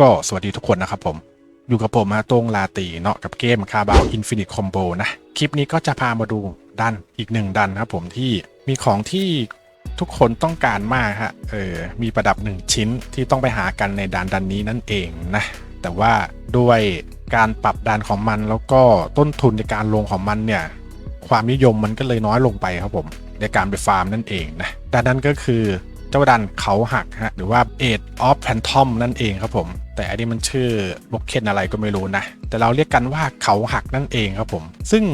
ก็สวัสดีทุกคนนะครับผม อยู่กับผมมาตรงลาตีเนาะกับเกมคาบาวอินฟินิตคอมโบนะ คลิปนี้ก็จะพามาดูดันอีกหนึ่งดันนะครับผมที่มีของที่ทุกคนต้องการมากฮะเออมีประดับหนึ่งชิ้นที่ต้องไปหากันในดันดันนี้นั่นเองนะ แต่ว่าด้วยการปรับดันของมันแล้วก็ต้นทุนในการลงของมันเนี่ย ความนิยมมันก็เลยน้อยลงไปครับผมในการไปฟาร์มนั่นเองนะดันนั้นก็คือ เจ้าดันเขาหักฮะหรือว่า Age of Phantom นั่นเองครับผม แต่อันนี้มันชื่อบล็อกเคนอะไรก็ไม่รู้นะ แต่เราเรียกกันว่าเขาหักนั่นเองครับผม ซึ่ง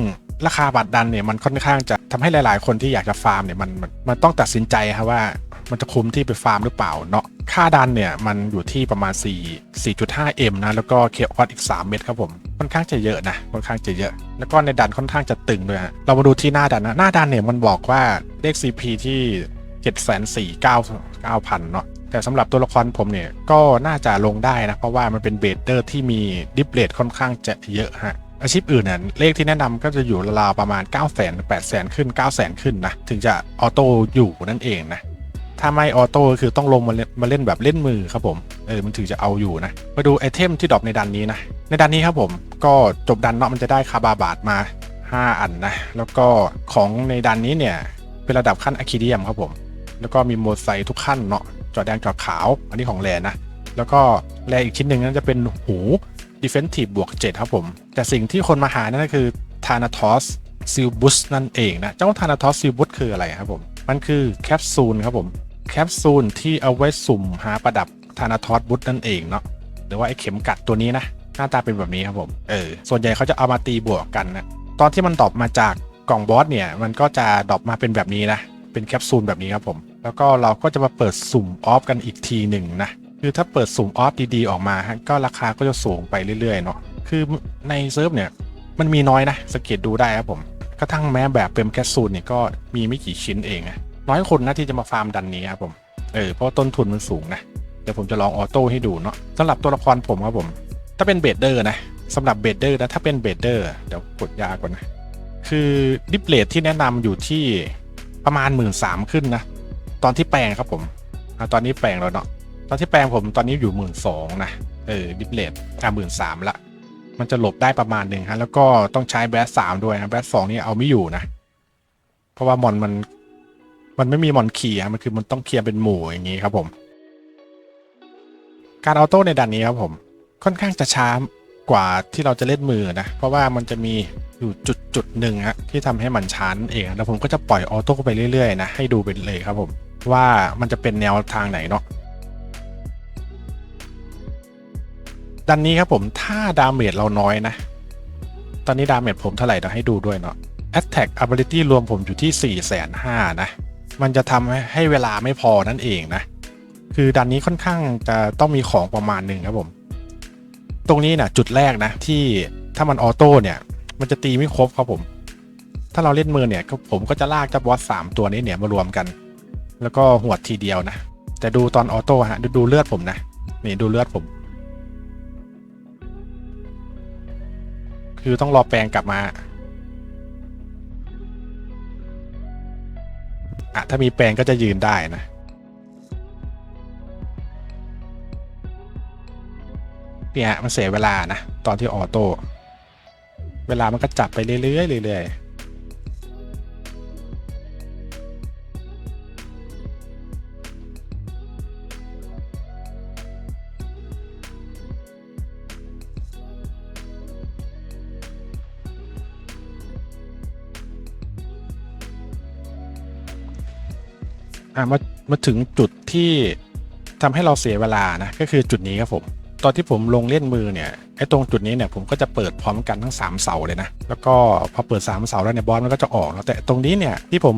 ราคาบัตรดันเนี่ยมันค่อนข้างจะทำให้หลาย ๆ คนที่อยากจะฟาร์มเนี่ยมันมันมันต้องตัดสินใจครับว่ามันจะคุ้มที่ไปฟาร์มหรือเปล่าเนาะค่าดันเนี่ยมันอยู่ที่ประมาณ 4 4.5 m นะแล้วก็เคออสอีก 3 เม็ดครับผมค่อนข้างจะเยอะนะค่อนข้างจะเยอะ แล้วก็ในดันค่อนข้างจะตึงด้วยฮะเรามาดูที่หน้าดันนะหน้าดันเนี่ยมันบอกว่าเลข CP ที่ 7 4 9 9 0 0 0เนาะแต่สำหรับตัวละครผมเนี่ยก็น่าจะลงได้นะ เพราะว่ามันเป็นเบเดอร์ที่มีดิฟเลทค่อนข้างจะเยอะฮะอาชีพอื่นเนี่ยเลขที่แนะนำก็จะอยู่ราวๆประมาณ 9 0 0 0 0 8 0 0 0 0 ขึ้น 9 0 0 0 0 ขึ้นนะ ถึงจะออโต้อยู่นั่นเองนะ ถ้าไม่ออโต้คือต้องลงมาเล่นมาเล่นแบบเล่นมือครับผมเออมันถึงจะเอาอยู่นะ มาดูไอเทมที่ดรอปในดันนี้นะ ในดันนี้ครับผมก็จบดันเนาะมันจะได้คาบาบาดมา 5 อันนะ แล้วก็ของในดันนี้เนี่ยเป็นระดับขั้นอะคิเดียมครับผม แล้วก็มีโมดไซทุกขั้นเนาะจอดแดงจอดขาว อันนี้ของแรนะ แล้วก็แรอีกชิ้นหนึ่งนั่นจะเป็นหู Defensive บวก 7 ครับผม แต่สิ่งที่คนมาหานั่นก็คือ Thanatos s i l b u s นั่นเองนะ เจ้า Thanatos s i l b u s คืออะไรครับผม มันคือแคปซูลครับผม แคปซูลที่เอาไว้สุ่มหาประดับ Thanatos b u s นั่นเองเนาะ หรือว่าไอ้เข็มกัดตัวนี้นะ หน้าตาเป็นแบบนี้ครับผม เออ ส่วนใหญ่เขาจะเอามาตีบวกกันนะ ตอนที่มันดรอปมาจากกล่องบอสเนี่ย มันก็จะดรอปมาเป็นแบบนี้นะ เป็นแคปซูลแบบนี้ครับผม แล้วก็เราก็จะมาเปิดสุ่มออฟกันอีกทีหนึ่งนะ คือถ้าเปิดสุ่มออฟดีๆออกมาฮะก็ราคาก็จะสูงไปเรื่อยๆเนาะ คือในเซิร์ฟเนี่ยมันมีน้อยนะสังเกตดูได้ครับผม กระทั่งแม้แบบเป็นแคปซูลเนี่ยก็มีไม่กี่ชิ้นเองนะน้อยคนนะที่จะมาฟาร์มดันนี้ครับผม เออเพราะต้นทุนมันสูงนะ เดี๋ยวผมจะลองออโต้ให้ดูเนาะสำหรับตัวละครผมครับผม ถ้าเป็นเบดเดอร์นะสำหรับเบดเดอร์นะถ้าเป็นเบดเดอร์เดี๋ยวกดยาก่อนนะ คือดิฟเลทที่แนะนำอยู่ที่ประมาณ 1 3ื่นขึ้นนะ ตอนที่แปลงครับผมอะตอนนี้แปลงแล้วเนาะตอนที่แปลงผมตอนนี้อยู่หมื่นสองนะเออดิฟเลทอะหมื่นสามละมันจะหลบได้ประมาณหนึ่งฮะแล้วก็ต้องใช้แบสสามด้วยนะแบสสองนี่เอาไม่อยู่นะ เพราะว่ามอนมัน มันไม่มีมอนเคลียร์มันคือมันต้องเคลียร์เป็นหมู่อย่างนี้ครับผม การออโต้ในดันนี้ครับผม ค่อนข้างจะช้ากว่าที่เราจะเล่นมือนะ เพราะว่ามันจะมีอยู่จุดจุดหนึ่งฮะที่ทำให้มันช้านเองแล้วผมก็จะปล่อยออโต้ไปเรื่อยๆนะให้ดูไปเลยครับผม ว่ามันจะเป็นแนวทางไหนเนาะดันนี้ครับผมถ้าดาเมจเราน้อยนะ ตอนนี้ดาเมจผมเท่าไหร่เดี๋ยวให้ดูด้วยเนาะ Attack Ability รวมผมอยู่ที่ 4 5 0 0 0นะ มันจะทำให้เวลาไม่พอนั่นเองนะ คือดันนี้ค่อนข้างจะต้องมีของประมาณหนึ่งครับผม ตรงนี้นะจุดแรกนะ ที่ถ้ามันออโต้เนี่ย มันจะตีไม่ครบครับผม ถ้าเราเล่นมือเนี่ยผมก็จะลากเจ้าบอสสามตัวนี้เนี่ยมารวมกัน แล้วก็หวดทีเดียวนะ แต่ดูตอนออโต้ฮะ ดูดูเลือดผมนะ นี่ดูเลือดผม คือต้องรอแปลงกลับมาอะถ้ามีแปลงก็จะยืนได้นะ เนี่ยมันเสียเวลานะ ตอนที่ออโต้ เวลามันก็จับไปเรื่อยๆเรื่อยๆ อะมามาถึงจุดที่ทำให้เราเสียเวลานะก็คือจุดนี้ครับผม ตอนที่ผมลงเล่นมือเนี่ยไอ้ตรงจุดนี้เนี่ยผมก็จะเปิดพร้อมกันทั้ง 3 เสาเลยนะ แล้วก็พอเปิด 3 เสาแล้วเนี่ยบอสมันก็จะออกแล้วแต่ตรงนี้เนี่ยที่ผม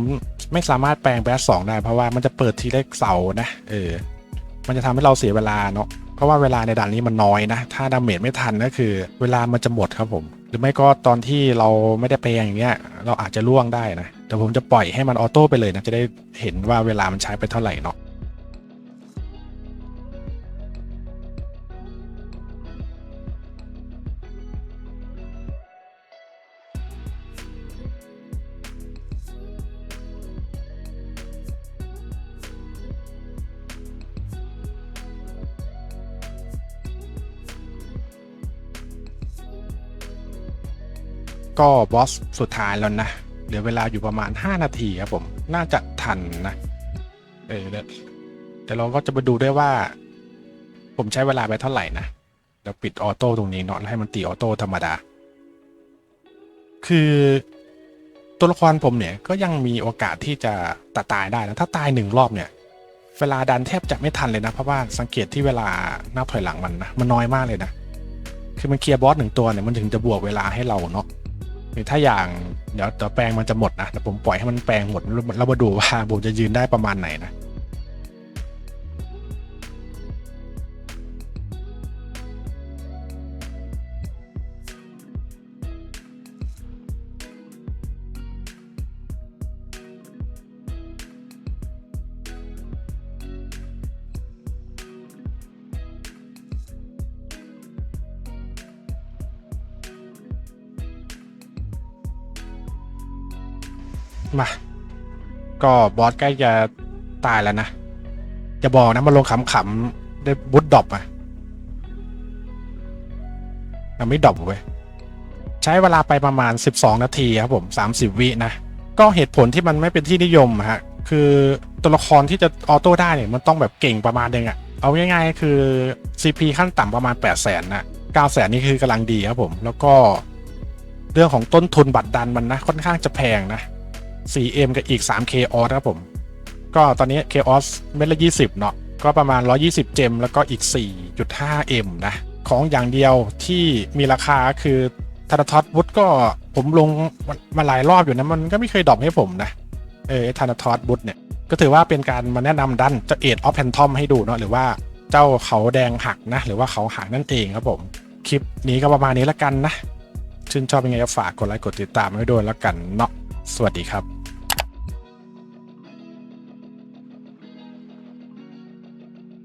ไม่สามารถแปลงแบสสองได้เพราะว่ามันจะเปิดทีละเสานะเออมันจะทำให้เราเสียเวลาเนาะเพราะว่าเวลาในด่านนี้มันน้อยนะ ถ้าดาเมจไม่ทันก็คือ เวลามันจะหมดครับผม หรือไม่ก็ตอนที่เราไม่ได้แปลงอย่างเงี้ยเราอาจจะล่วงได้นะ แต่ผมจะปล่อยให้มันออโต้ไปเลยนะ จะได้เห็นว่าเวลามันใช้ไปเท่าไหร่เนาะก็บอสสุดท้ายแล้วนะ เหลือเวลาอยู่ประมาณ 5 นาทีครับผม น่าจะทันนะเออเดี๋ยวเราก็จะมาดูด้วยว่า ผมใช้เวลาไปเท่าไหร่นะเดี๋ยวปิดออโต้ตรงนี้เนาะแล้วให้มันตีออโต้ธรรมดา คือตัวละครผมเนี่ยก็ยังมีโอกาสที่จะตตายได้นะถ้าตายหนึ่งรอบเนี่ย เวลาดันแทบจะไม่ทันเลยนะ เพราะว่าสังเกตที่เวลาหนับถอยหลังมันนะมันน้อยมากเลยนะ คือมันเคลียร์บอสหนึ่งตัวเนี่ยมันถึงจะบวกเวลาให้เราเนาะ ถ้าอย่างเดี๋ยวตัวแปลงมันจะหมดนะแต่ผมปล่อยให้มันแปลงหมดเรามาดูว่าผมจะยืนได้ประมาณไหนนะ มา ก็บอสใกล้จะตายแล้วนะ จะบอกนะมาลงขำๆได้บุตดอปอะมันไม่ดอปเว้ยใช้เวลาไปประมาณ 12 นาทีครับผม 30 วินะ ก็เหตุผลที่มันไม่เป็นที่นิยมฮะ คือตัวละครที่จะออโต้ได้เนี่ยมันต้องแบบเก่งประมาณนึงอะเอาง่ายๆคือ CP ขั้นต่ำประมาณ 8 0 0 0 0นนะ9 0 0 0 0นี่คือกำลังดีครับผม แล้วก็เรื่องของต้นทุนบัตรดันมันนะค่อนข้างจะแพงนะ 4M กับอีก3 Chaos ครับผม ก็ตอนนี้ Chaos เม็ดละ 20 เนาะก็ประมาณ 120 เจม แล้วก็อีก 4.5M นะ ของอย่างเดียวที่มีราคาคือธนาทอสวุฒก็ผมลงมาหลายรอบอยู่นะ มันก็ไม่เคยดรอปให้ผมนะ เออธนาทอสวุฒเนี่ย ก็ถือว่าเป็นการมาแนะนำดันเจ้าเอ็ดออฟแพนทอมให้ดูเนาะหรือว่าเจ้าเขาแดงหักนะ หรือว่าเขาหักนั่นเองครับผม คลิปนี้ก็ประมาณนี้แล้วกันนะ ชื่นชอบยังไงก็ฝากกดไลค์กดติดตามไว้ด้วยแล้วกันเนาะสวัสดีครับ